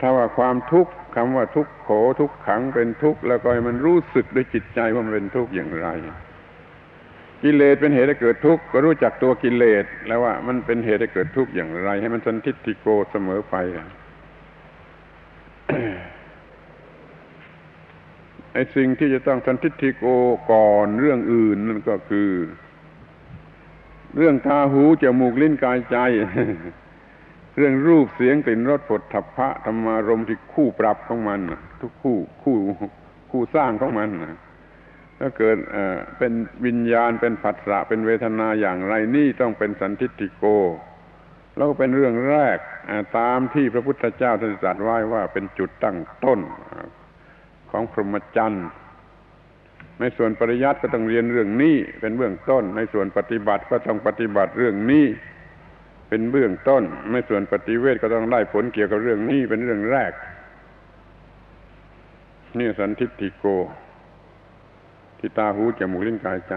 ถ้าว่าความทุกข์คำว่าทุกขโขทุกขังเป็นทุกข์แล้วก็ให้มันรู้สึกด้วยจิตใจว่ามันเป็นทุกข์อย่างไร กิเลสเป็นเหตุให้เกิดทุกข์ก็รู้จักตัวกิเลสแล้วว่ามันเป็นเหตุให้เกิดทุกข์อย่างไร ให้มันสันทิฏฐิโกเสมอไปไอ้สิ่งที่จะต้องสันทิฏฐิโกก่อนเรื่องอื่นนั่นก็คือ เรื่องตาหูจมูกลิ้นกายใจ เรื่องรูปเสียงกลิ่นรสผลทัพพะธรรมารมที่คู่ปรับของมันทุกคู่คู่คู่สร้างของมันถ้าเกิดเป็นวิญญาณเป็นผัสสะเป็นเวทนาอย่างไรนี่ต้องเป็นสันทิฏฐิโก แล้วก็เป็นเรื่องแรกตามที่พระพุทธเจ้าท่านตรัสไว้ว่าเป็นจุดตั้งต้นของพรหมจรรย์ในส่วนปริยัติก็ต้องเรียนเรื่องนี้เป็นเบื้องต้น ในส่วนปฏิบัติก็ต้องปฏิบัติเรื่องนี้ เป็นเบื้องต้นในส่วนปฏิเวทก็ต้องได้ผลเกี่ยวกับเรื่องนี้เป็นเรื่องแรก นี่สันทิฏฐิโก ที่ตาหูจมูกลิ้นกายใจ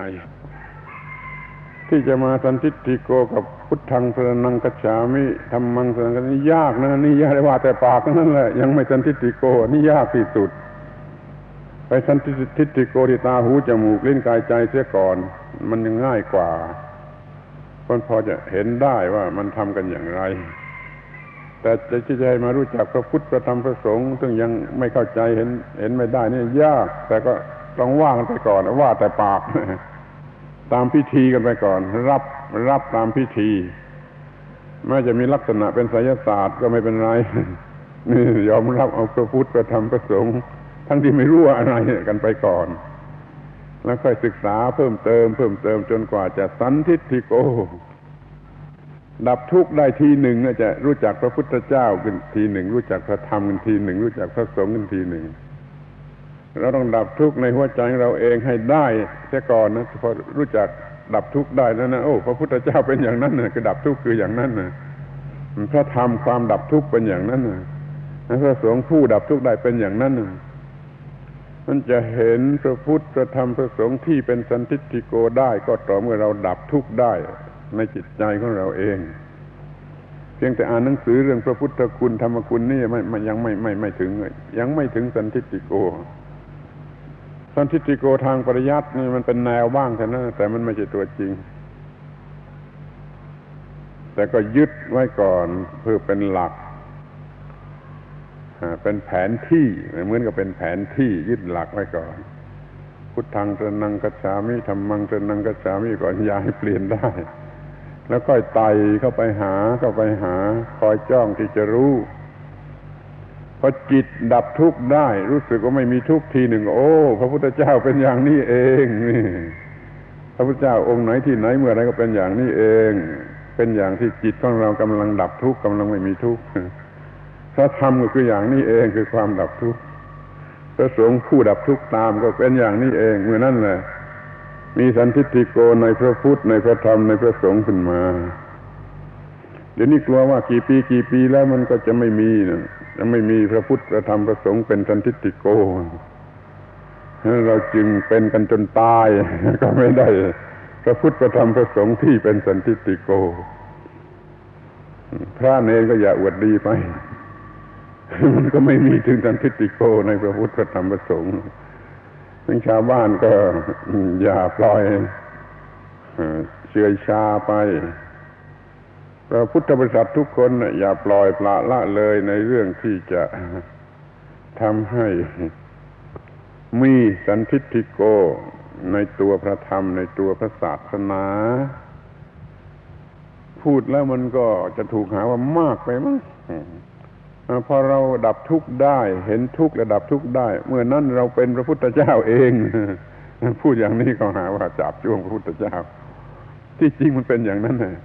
ที่จะมาสันทิฏฐิโกกับพุทธังสรนังกัจฉามิธรรมังสรนังกัจฉามิยากนะนี่ยากเลยว่าแต่ปากนั่นแหละยังไม่สันทิฏฐิโกนี่ยากที่สุด ไปสันทิฏฐิโกที่ตาหูจมูกลิ้นกายใจเสียก่อน มันยังง่ายกว่า คนพอจะเห็นได้ว่ามันทำกันอย่างไร แต่จะที่จะมารู้จักพระพุทธพระธรรมพระสงฆ์ซึ่งยังไม่เข้าใจเห็นเห็นไม่ได้นี่ยาก แต่ก็ต้องว่างกันไปก่อนว่าแต่ปาก ตามพิธีกันไปก่อน รับรับตามพิธีแม้จะมีลักษณะเป็นไสยศาสตร์ก็ไม่เป็นไรนี่ยอมรับเอาพระพุทธพระธรรมพระสงฆ์ทั้งที่ไม่รู้อะไรกันไปก่อน แล้วค่อยศึกษาเพิ่มเติม เพิ่มเติมจนกว่าจะสันทิฏฐิโก ดับทุกข์ได้ทีหนึ่งจะรู้จักพระพุทธเจ้ากันทีหนึ่ง รู้จักพระธรรมกันทีหนึ่ง รู้จักพระสงฆ์กันทีหนึ่งเราต้องดับทุกข์ในหัวใจของเราเองให้ได้เสียก่อนนะพอรู้จักดับทุกข์ได้แล้วนะโอ้พระพุทธเจ้าเป็นอย่างนั้นนะคือดับทุกข์คืออย่างนั้นนะพระธรรมความดับทุกข์เป็นอย่างนั้นนะพระสงฆ์ผู้ดับทุกข์ได้เป็นอย่างนั้นนะ มันจะเห็นพระพุทธพระธรรมพระสงฆ์ที่เป็นสันติติโกได้ก็ต่อเมื่อเราดับทุกข์ได้ในจิตใจของเราเอง เพียงแต่อ่านหนังสือเรื่องพระพุทธคุณธรรมคุณนี่ไม่ยังไม่ไม่ไม่ถึงยังไม่ถึงสันติติโก สันติติโกทางปริยัตินี่มันเป็นแนวบ้างแค่นั้นแต่มันไม่ใช่ตัวจริง แต่ก็ยึดไว้ก่อนเพื่อเป็นหลัก เป็นแผนที่เหมือนกับเป็นแผนที่ยึดหลักไว้ก่อน พุทธังตรนังกัจฉามิธรรมังตรนังกัจฉามิก่อนยาให้เปลี่ยนได้ แล้วก็ไต่เข้าไปหาเข้าไปหา คอยจ้องที่จะรู้พอจิตดับทุกข์ได้ รู้สึกว่าไม่มีทุกข์ทีหนึ่ง โอ้พระพุทธเจ้าเป็นอย่างนี้เองนี่พระพุทธเจ้าองค์ไหนที่ไหนเมื่อไรก็เป็นอย่างนี้เอง เป็นอย่างที่จิตของเรากำลังดับทุกข์กำลังไม่มีทุกข์ พระธรรมก็คืออย่างนี้เองคือความดับทุกข์พระสงฆ์ผู้ดับทุกข์ตามก็เป็นอย่างนี้เองเมื่อนั้นแหละมีสันทิฏฐิโกในพระพุทธในพระธรรมในพระสงฆ์ขึ้นมา เดี๋ยวนี้กลัวว่ากี่ปีกี่ปีแล้วมันก็จะไม่มีนะจะไม่มีพระพุทธพระธรรมพระสงฆ์เป็นสันทิฏฐิโกเราจึงเป็นกันจนตาย ก็ไม่ได้ พระพุทธพระธรรมพระสงฆ์ที่เป็นสันทิฏฐิโก พระเนรก็อย่าอวดดีไป มันก็ไม่มีถึงสันทิติโกในพระพุทธธรรมประสงค์ทั้งชาวบ้านก็อย่าปล่อยเชื่อชาไปพระพุทธบริษัททุกคนอย่าปล่อยปละละเลยในเรื่องที่จะทำให้มีสันทิติโกในตัวพระธรรมในตัวพระศาสนา พูดแล้วมันก็จะถูกหาว่ามากไปมั้ง พอเราดับทุกข์ได้ เห็นทุกข์และดับทุกข์ได้ เมื่อนั้นเราเป็นพระพุทธเจ้าเอง พูดอย่างนี้ก็หาว่าจับจ้วงพระพุทธเจ้า ที่จริงมันเป็นอย่างนั้นนะ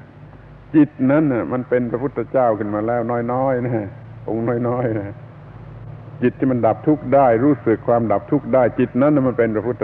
จิตนั้นน่ะ มันเป็นพระพุทธเจ้าขึ้นมาแล้วน้อยๆนะองค์น้อยๆนะจิตที่มันดับทุกข์ได้ รู้สึกความดับทุกข์ได้ จิตนั้นมันเป็นพระพุทธ